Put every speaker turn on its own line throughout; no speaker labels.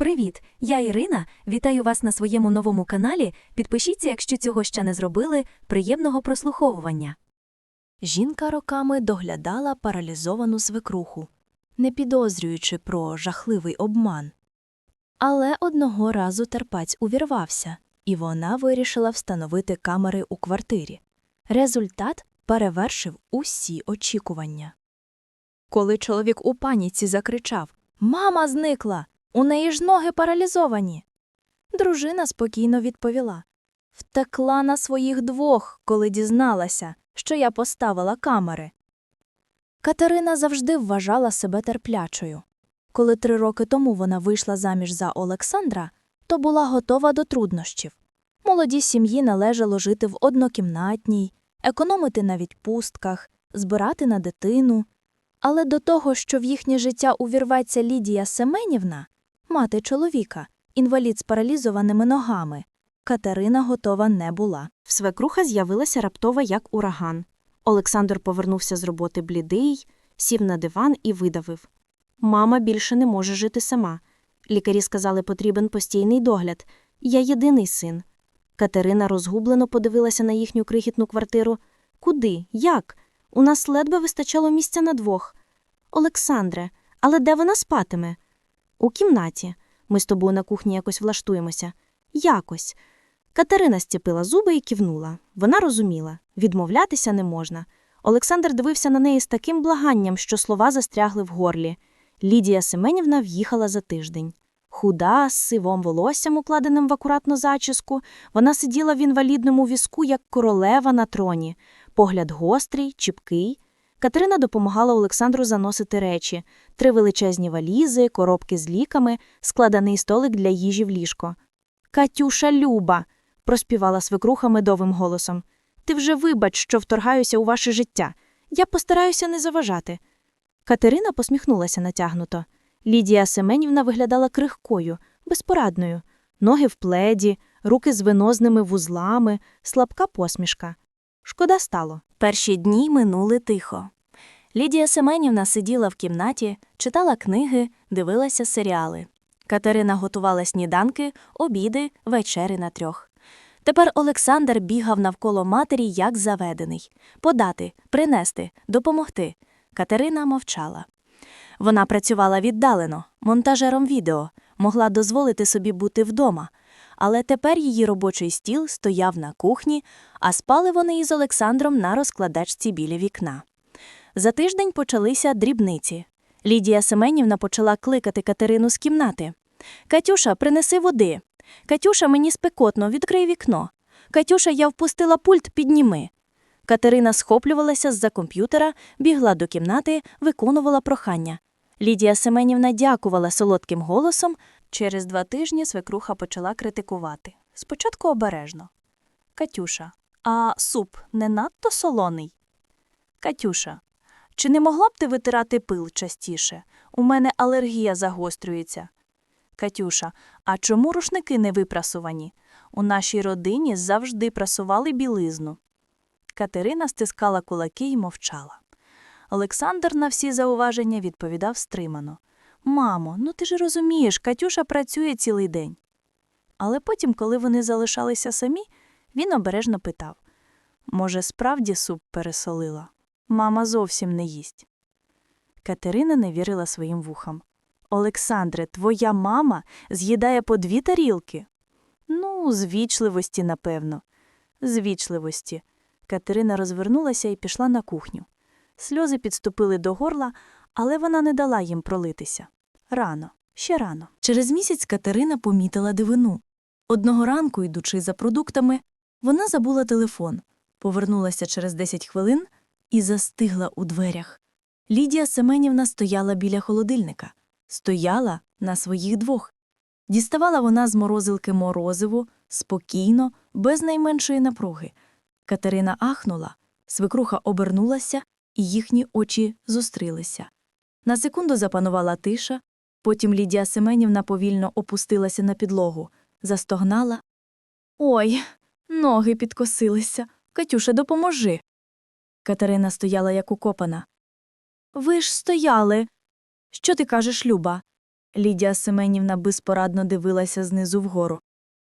Привіт, я Ірина. Вітаю вас на своєму новому каналі. Підпишіться, якщо цього ще не зробили. Приємного прослуховування. Жінка роками доглядала паралізовану свекруху, не підозрюючи про жахливий обман. Але одного разу терпець увірвався, і вона вирішила встановити камери у квартирі. Результат перевершив усі очікування. Коли чоловік у паніці закричав Мама зникла! У неї ж ноги паралізовані. Дружина спокійно відповіла Втекла на своїх двох, коли дізналася, що я поставила камери. Катерина завжди вважала себе терплячою. Коли три роки тому вона вийшла заміж за Олександра, то була готова до труднощів. Молодій сім'ї належало жити в однокімнатній, економити на відпустках, збирати на дитину. Але до того, що в їхнє життя увірветься Лідія Семенівна, мати чоловіка, інвалід з паралізованими ногами, Катерина готова не була.
Свекруха з'явилася раптово як ураган. Олександр повернувся з роботи блідий, сів на диван і видавив. Мама більше не може жити сама. Лікарі сказали, потрібен постійний догляд. Я єдиний син. Катерина розгублено подивилася на їхню крихітну квартиру. Куди? Як? У нас ледве вистачало місця на двох. Олександре, але де вона спатиме? У кімнаті. Ми з тобою на кухні якось влаштуємося. Якось. Катерина стіпила зуби і кивнула. Вона розуміла відмовлятися не можна. Олександр дивився на неї з таким благанням, що слова застрягли в горлі. Лідія Семенівна в'їхала за тиждень. Худа, з сивом волоссям, укладеним в акуратну зачіску, вона сиділа в інвалідному візку, як королева на троні, погляд гострий, чіпкий. Катерина допомагала Олександру заносити речі три величезні валізи, коробки з ліками, складений столик для їжі в ліжко. Катюша Люба, проспівала свекруха медовим голосом. Ти вже вибач, що вторгаюся у ваше життя. Я постараюся не заважати. Катерина посміхнулася натягнуто. Лідія Семенівна виглядала крихкою, безпорадною, ноги в пледі, руки з венозними вузлами, слабка посмішка. Шкода стало.
Перші дні минули тихо. Лідія Семенівна сиділа в кімнаті, читала книги, дивилася серіали. Катерина готувала сніданки, обіди, вечери на трьох. Тепер Олександр бігав навколо матері, як заведений подати, принести, допомогти. Катерина мовчала. Вона працювала віддалено, монтажером відео, могла дозволити собі бути вдома. Але тепер її робочий стіл стояв на кухні, а спали вони із Олександром на розкладачці біля вікна. За тиждень почалися дрібниці. Лідія Семенівна почала кликати Катерину з кімнати. Катюша, принеси води. Катюша, мені спекотно, відкрий вікно. Катюша, я впустила пульт, підніми. Катерина схоплювалася з-за комп'ютера, бігла до кімнати, виконувала прохання. Лідія Семенівна дякувала солодким голосом. Через два тижні свекруха почала критикувати. Спочатку обережно. Катюша, а суп не надто солоний? Катюша, чи не могла б ти витирати пил частіше? У мене алергія загострюється. Катюша, а чому рушники не випрасувані? У нашій родині завжди прасували білизну. Катерина стискала кулаки й мовчала. Олександр на всі зауваження відповідав стримано. Мамо, ну ти ж розумієш, Катюша працює цілий день. Але потім, коли вони залишалися самі, він обережно питав Може, справді суп пересолила? Мама зовсім не їсть. Катерина не вірила своїм вухам. Олександре, твоя мама з'їдає по дві тарілки. Ну, з вічливості, напевно. З вічливості. Катерина розвернулася і пішла на кухню. Сльози підступили до горла, але вона не дала їм пролитися. Рано, ще рано. Через місяць Катерина помітила дивину. Одного ранку, йдучи за продуктами, вона забула телефон, повернулася через 10 хвилин і застигла у дверях. Лідія Семенівна стояла біля холодильника, стояла на своїх двох. Діставала вона з морозилки морозиво, спокійно, без найменшої напруги. Катерина ахнула, свекруха обернулася, і їхні очі зустрілися. На секунду запанувала тиша, потім Лідія Семенівна повільно опустилася на підлогу, застогнала. Ой, ноги підкосилися. Катюша, допоможи. Катерина стояла як укопана. Ви ж стояли. Що ти кажеш, Люба? Лідія Семенівна безпорадно дивилася знизу вгору.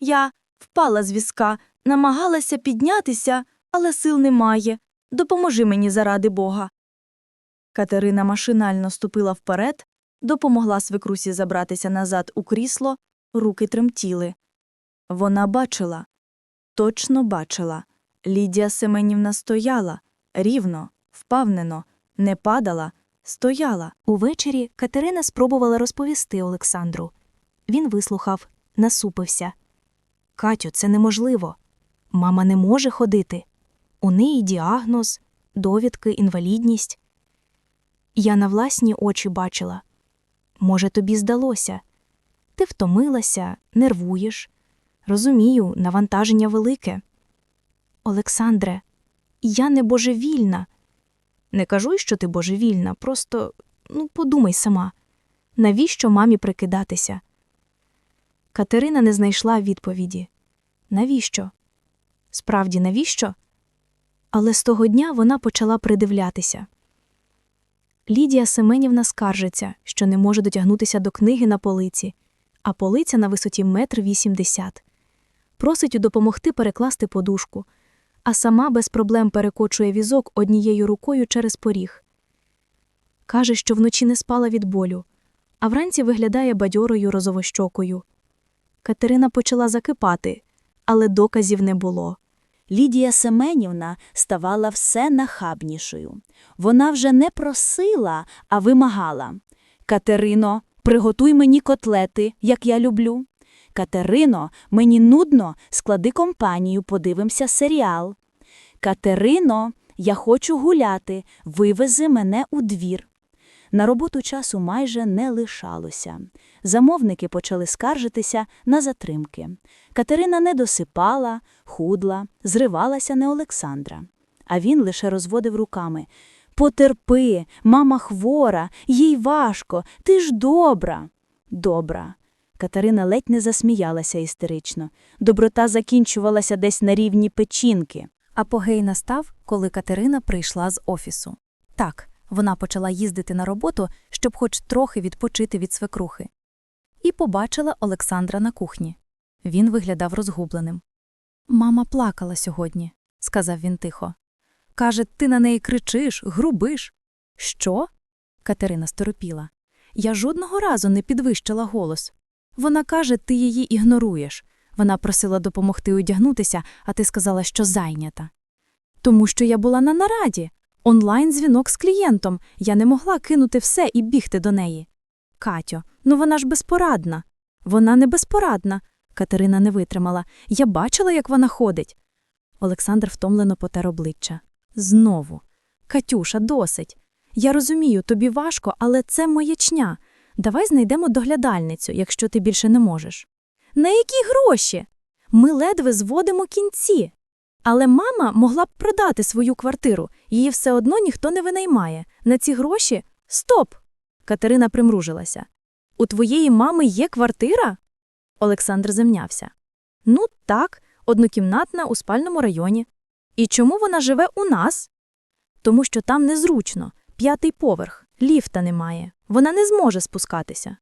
Я впала з візка, намагалася піднятися, але сил немає. Допоможи мені заради Бога. Катерина машинально ступила вперед, допомогла свекрусі забратися назад у крісло, руки тремтіли. Вона бачила, точно бачила. Лідія Семенівна стояла, рівно, впевнено, не падала, стояла.
Увечері Катерина спробувала розповісти Олександру. Він вислухав, насупився. Катю, це неможливо. Мама не може ходити. У неї діагноз, довідки, інвалідність. Я на власні очі бачила. Може, тобі здалося. Ти втомилася, нервуєш. Розумію, навантаження велике. Олександре, я не божевільна. Не кажу, що ти божевільна, просто ну, подумай сама. Навіщо мамі прикидатися? Катерина не знайшла відповіді. Навіщо? Справді, навіщо? Але з того дня вона почала придивлятися. Лідія Семенівна скаржиться, що не може дотягнутися до книги на полиці, а полиця на висоті метр вісімдесят. Просить допомогти перекласти подушку, а сама без проблем перекочує візок однією рукою через поріг. Каже, що вночі не спала від болю, а вранці виглядає бадьорою розовощокою. Катерина почала закипати, але доказів не було.
Лідія Семенівна ставала все нахабнішою. Вона вже не просила, а вимагала. Катерино, приготуй мені котлети, як я люблю. Катерино, мені нудно, склади компанію, подивимося серіал. Катерино, я хочу гуляти, вивези мене у двір. На роботу часу майже не лишалося. Замовники почали скаржитися на затримки. Катерина не досипала, худла, зривалася не Олександра. А він лише розводив руками. Потерпи, мама хвора, їй важко, ти ж добра. Добра. Катерина ледь не засміялася істерично. Доброта закінчувалася десь на рівні печінки.
Апогей настав, коли Катерина прийшла з офісу. Так, вона почала їздити на роботу, щоб хоч трохи відпочити від свекрухи. І побачила Олександра на кухні. Він виглядав розгубленим. Мама плакала сьогодні, сказав він тихо. Каже, ти на неї кричиш, грубиш. Що? Катерина сторопіла. Я жодного разу не підвищила голос. Вона каже, ти її ігноруєш. Вона просила допомогти одягнутися, а ти сказала, що зайнята. Тому що я була на нараді. Онлайн-дзвінок з клієнтом. Я не могла кинути все і бігти до неї. Катю, ну вона ж безпорадна. Вона не безпорадна. Катерина не витримала. Я бачила, як вона ходить. Олександр втомлено потер обличчя. Знову. Катюша, досить. Я розумію, тобі важко, але це маячня. Давай знайдемо доглядальницю, якщо ти більше не можеш. На які гроші? Ми ледве зводимо кінці. Але мама могла б продати свою квартиру, її все одно ніхто не винаймає. На ці гроші стоп. Катерина примружилася. У твоєї мами є квартира? Олександр замнявся. Ну, так, однокімнатна у спальному районі. І чому вона живе у нас? Тому що там незручно, п'ятий поверх, ліфта немає. Вона не зможе спускатися.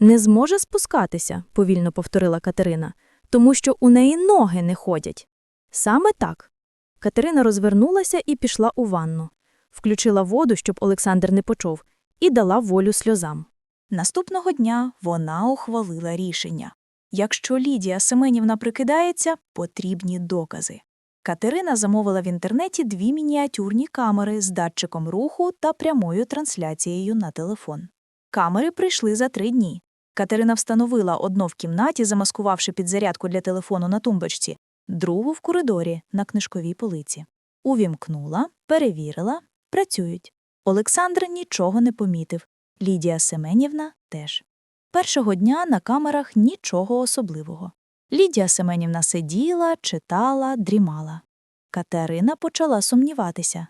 Не зможе спускатися, повільно повторила Катерина, тому що у неї ноги не ходять. Саме так. Катерина розвернулася і пішла у ванну, включила воду, щоб Олександр не почув, і дала волю сльозам.
Наступного дня вона ухвалила рішення. Якщо Лідія Семенівна прикидається, потрібні докази. Катерина замовила в інтернеті дві мініатюрні камери з датчиком руху та прямою трансляцією на телефон. Камери прийшли за три дні. Катерина встановила одну в кімнаті, замаскувавши підзарядку для телефону на тумбочці, другу в коридорі на книжковій полиці. Увімкнула, перевірила, працюють. Олександр нічого не помітив. Лідія Семенівна теж. Першого дня на камерах нічого особливого. Лідія Семенівна сиділа, читала, дрімала. Катерина почала сумніватися.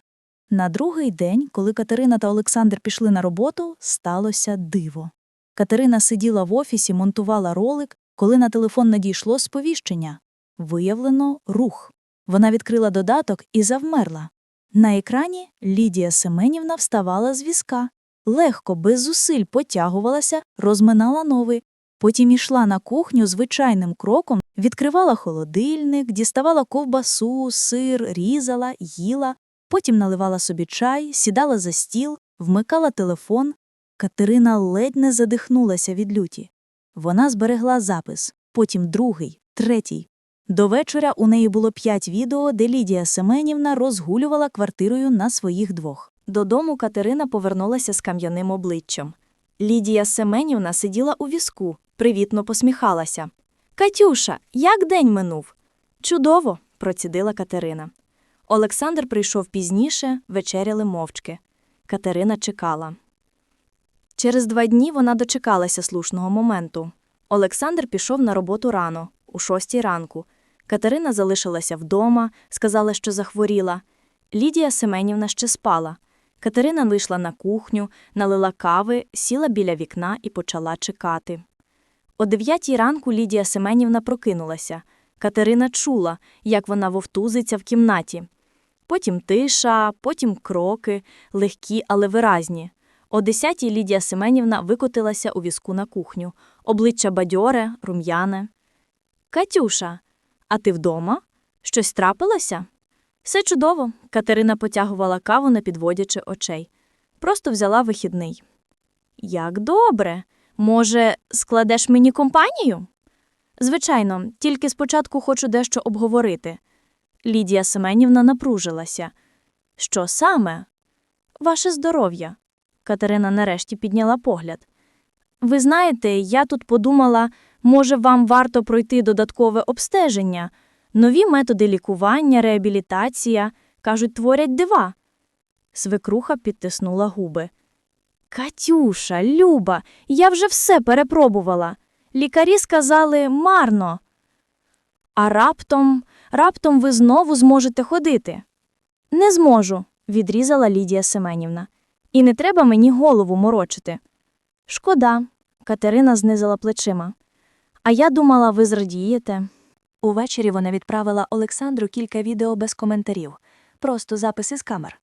На другий день, коли Катерина та Олександр пішли на роботу, сталося диво. Катерина сиділа в офісі, монтувала ролик, коли на телефон надійшло сповіщення. Виявлено рух. Вона відкрила додаток і завмерла. На екрані Лідія Семенівна вставала з візка, легко, без зусиль потягувалася, розминала новий. Потім ішла на кухню звичайним кроком, відкривала холодильник, діставала ковбасу, сир, різала, їла, потім наливала собі чай, сідала за стіл, вмикала телефон. Катерина ледь не задихнулася від люті. Вона зберегла запис, потім другий, третій. До вечора у неї було п'ять відео, де Лідія Семенівна розгулювала квартирою на своїх двох.
Додому Катерина повернулася з кам'яним обличчям. Лідія Семенівна сиділа у візку, привітно посміхалася. Катюша, як день минув? Чудово, процідила Катерина. Олександр прийшов пізніше, вечеряли мовчки. Катерина чекала. Через два дні вона дочекалася слушного моменту. Олександр пішов на роботу рано, у шостій ранку. Катерина залишилася вдома, сказала, що захворіла. Лідія Семенівна ще спала. Катерина вийшла на кухню, налила кави, сіла біля вікна і почала чекати. О дев'ятій ранку Лідія Семенівна прокинулася. Катерина чула, як вона вовтузиться в кімнаті. Потім тиша, потім кроки, легкі, але виразні. О десятій Лідія Семенівна викотилася у візку на кухню. Обличчя бадьоре, рум'яне. Катюша, а ти вдома? Щось трапилося? Все чудово. Катерина потягувала каву, не підводячи очей. Просто взяла вихідний. Як добре. Може, складеш мені компанію? Звичайно, тільки спочатку хочу дещо обговорити. Лідія Семенівна напружилася. Що саме? Ваше здоров'я. Катерина нарешті підняла погляд. Ви знаєте, я тут подумала, може, вам варто пройти додаткове обстеження, нові методи лікування, реабілітація, кажуть, творять дива. Свекруха підтиснула губи. Катюша, Люба, я вже все перепробувала. Лікарі сказали марно. А раптом, раптом ви знову зможете ходити. Не зможу, відрізала Лідія Семенівна. І не треба мені голову морочити. Шкода, Катерина знизила плечима. А я думала, ви зрадієте. Увечері вона відправила Олександру кілька відео без коментарів, просто записи з камер.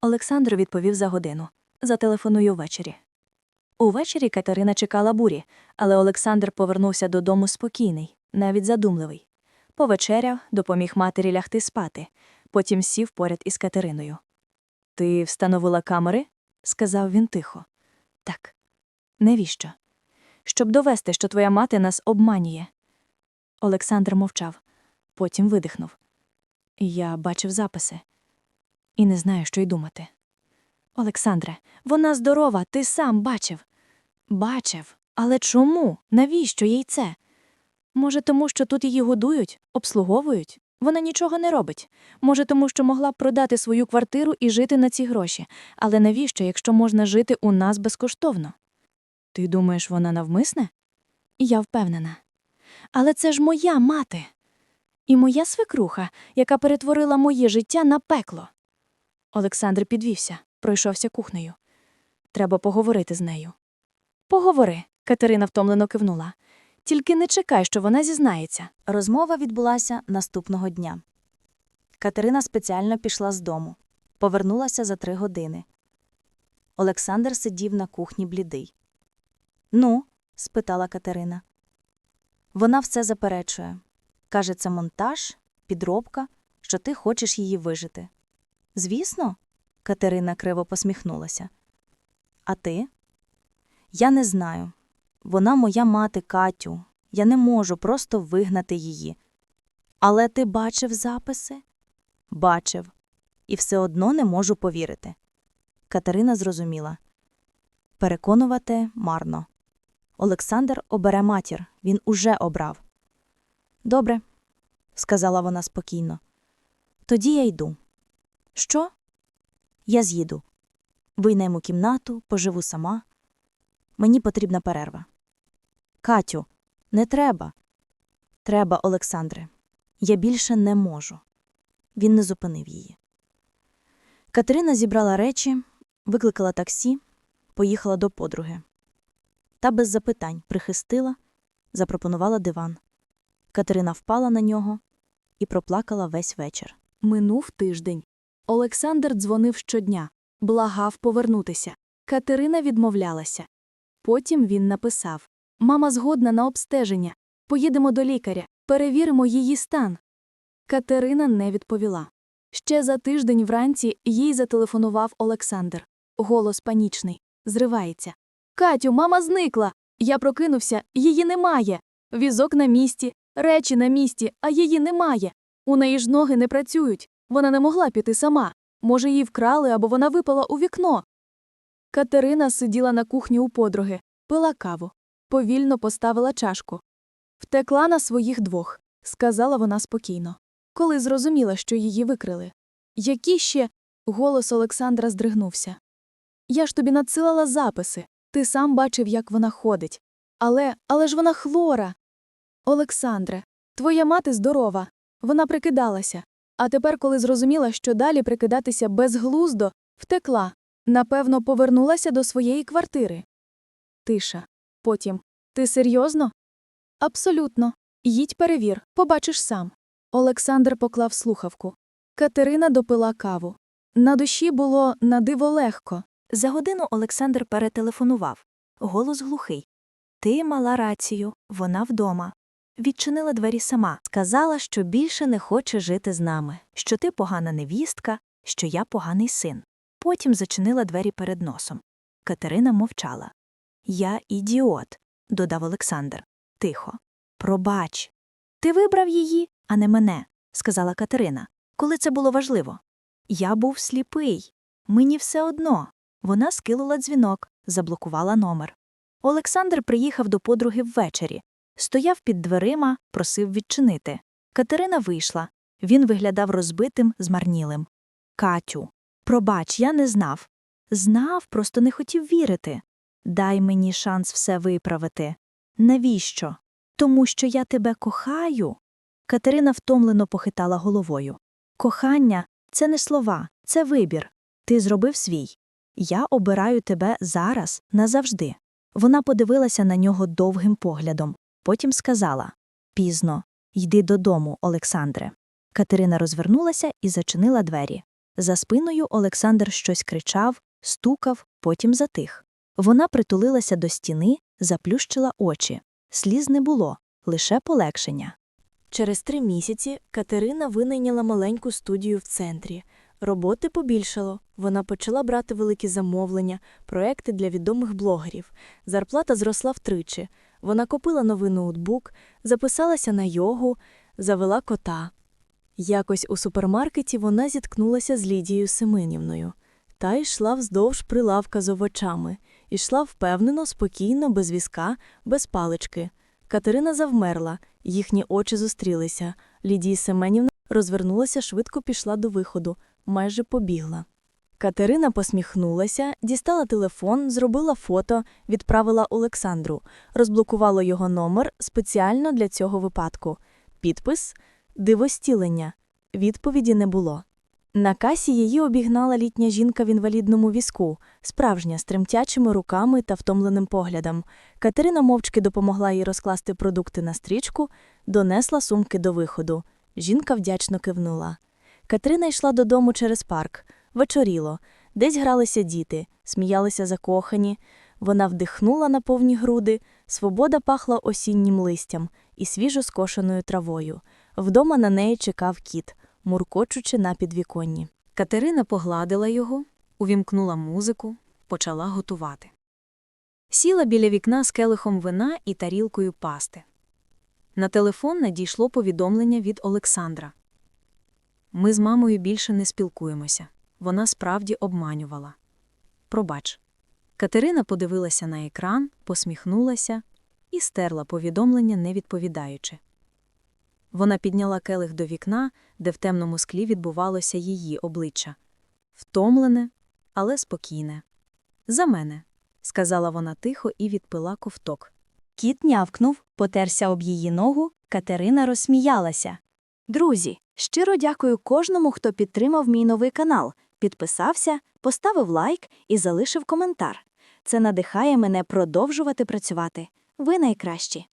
Олександр відповів за годину. Зателефоную ввечері. Увечері Катерина чекала бурі, але Олександр повернувся додому спокійний, навіть задумливий. Повечеряв, допоміг матері лягти спати, потім сів поряд із Катериною. Ти встановила камери? сказав він тихо. Так. Навіщо? Щоб довести, що твоя мати нас обманює. Олександр мовчав, потім видихнув. Я бачив записи і не знаю, що й думати. Олександре, вона здорова, ти сам бачив. Бачив. Але чому? Навіщо їй це? Може, тому що тут її годують, обслуговують? Вона нічого не робить. Може, тому що могла б продати свою квартиру і жити на ці гроші. Але навіщо, якщо можна жити у нас безкоштовно? Ти думаєш, вона навмисне? Я впевнена. Але це ж моя мати. І моя свекруха, яка перетворила моє життя на пекло. Олександр підвівся, пройшовся кухнею. Треба поговорити з нею. Поговори, Катерина втомлено кивнула. Тільки не чекай, що вона зізнається. Розмова відбулася наступного дня. Катерина спеціально пішла з дому. Повернулася за три години. Олександр сидів на кухні блідий. Ну? спитала Катерина. Вона все заперечує. Каже, це монтаж, підробка, що ти хочеш її вижити. Звісно, Катерина криво посміхнулася. А ти? Я не знаю. Вона моя мати Катю. Я не можу просто вигнати її. Але ти бачив записи? Бачив. І все одно не можу повірити. Катерина зрозуміла. Переконувати марно. Олександр обере матір, він уже обрав. Добре, сказала вона спокійно. Тоді я йду. Що? Я з'їду. Вийнайму кімнату, поживу сама. Мені потрібна перерва. Катю, не треба. Треба, Олександре. Я більше не можу. Він не зупинив її. Катерина зібрала речі, викликала таксі, поїхала до подруги. Та без запитань прихистила, запропонувала диван. Катерина впала на нього і проплакала весь вечір.
Минув тиждень. Олександр дзвонив щодня, благав повернутися.
Катерина відмовлялася. Потім він написав Мама згодна на обстеження. Поїдемо до лікаря, перевіримо її стан. Катерина не відповіла. Ще за тиждень вранці їй зателефонував Олександр. Голос панічний, зривається. Катю, мама зникла. Я прокинувся, її немає. Візок на місці, речі на місці, а її немає. У неї ж ноги не працюють. Вона не могла піти сама. Може, її вкрали або вона випала у вікно. Катерина сиділа на кухні у подруги, пила каву, повільно поставила чашку. Втекла на своїх двох, сказала вона спокійно, коли зрозуміла, що її викрили. Які ще. Голос Олександра здригнувся. Я ж тобі надсилала записи. Ти сам бачив, як вона ходить. Але, але ж вона хлора. Олександре, твоя мати здорова. Вона прикидалася. А тепер, коли зрозуміла, що далі прикидатися безглуздо, втекла. Напевно, повернулася до своєї квартири. Тиша. Потім. Ти серйозно? Абсолютно. Їдь перевір, побачиш сам. Олександр поклав слухавку. Катерина допила каву. На душі було надиво легко.
За годину Олександр перетелефонував. Голос глухий. Ти мала рацію, вона вдома. Відчинила двері сама, сказала, що більше не хоче жити з нами, що ти погана невістка, що я поганий син. Потім зачинила двері перед носом. Катерина мовчала. Я ідіот, додав Олександр. Тихо. Пробач. Ти вибрав її, а не мене, сказала Катерина. Коли це було важливо? Я був сліпий. Мені все одно. Вона скинула дзвінок, заблокувала номер. Олександр приїхав до подруги ввечері. Стояв під дверима, просив відчинити. Катерина вийшла. Він виглядав розбитим, змарнілим. Катю, пробач, я не знав. Знав, просто не хотів вірити. Дай мені шанс все виправити. Навіщо? Тому що я тебе кохаю. Катерина втомлено похитала головою. Кохання це не слова, це вибір. Ти зробив свій. Я обираю тебе зараз, назавжди. Вона подивилася на нього довгим поглядом, потім сказала Пізно, йди додому, Олександре. Катерина розвернулася і зачинила двері. За спиною Олександр щось кричав, стукав, потім затих. Вона притулилася до стіни, заплющила очі. Сліз не було, лише полегшення.
Через три місяці Катерина винайняла маленьку студію в центрі. Роботи побільшало. Вона почала брати великі замовлення, проекти для відомих блогерів. Зарплата зросла втричі. Вона купила новий ноутбук, записалася на йогу, завела кота. Якось у супермаркеті вона зіткнулася з Лідією Семенівною. Та йшла вздовж прилавка з овочами, ішла впевнено, спокійно, без візка, без палички. Катерина завмерла, їхні очі зустрілися. Лідія Семенівна розвернулася, швидко пішла до виходу, майже побігла. Катерина посміхнулася, дістала телефон, зробила фото, відправила Олександру, розблокувала його номер спеціально для цього випадку. Підпис Дивостілення. Відповіді не було. На касі її обігнала літня жінка в інвалідному візку, справжня, з тремтячими руками та втомленим поглядом. Катерина мовчки допомогла їй розкласти продукти на стрічку, донесла сумки до виходу. Жінка вдячно кивнула. Катерина йшла додому через парк. Вечоріло. Десь гралися діти, сміялися закохані. Вона вдихнула на повні груди, свобода пахла осіннім листям і свіжо скошеною травою. Вдома на неї чекав кіт, муркочучи на підвіконні.
Катерина погладила його, увімкнула музику, почала готувати. Сіла біля вікна з келихом вина і тарілкою пасти. На телефон надійшло повідомлення від Олександра. Ми з мамою більше не спілкуємося. Вона справді обманювала. Пробач. Катерина подивилася на екран, посміхнулася і стерла повідомлення, не відповідаючи. Вона підняла келих до вікна, де в темному склі відбувалося її обличчя. Втомлене, але спокійне. За мене, сказала вона тихо і відпила ковток.
Кіт нявкнув, потерся об її ногу, Катерина розсміялася. Друзі, щиро дякую кожному, хто підтримав мій новий канал, підписався, поставив лайк і залишив коментар. Це надихає мене продовжувати працювати. Ви найкращі.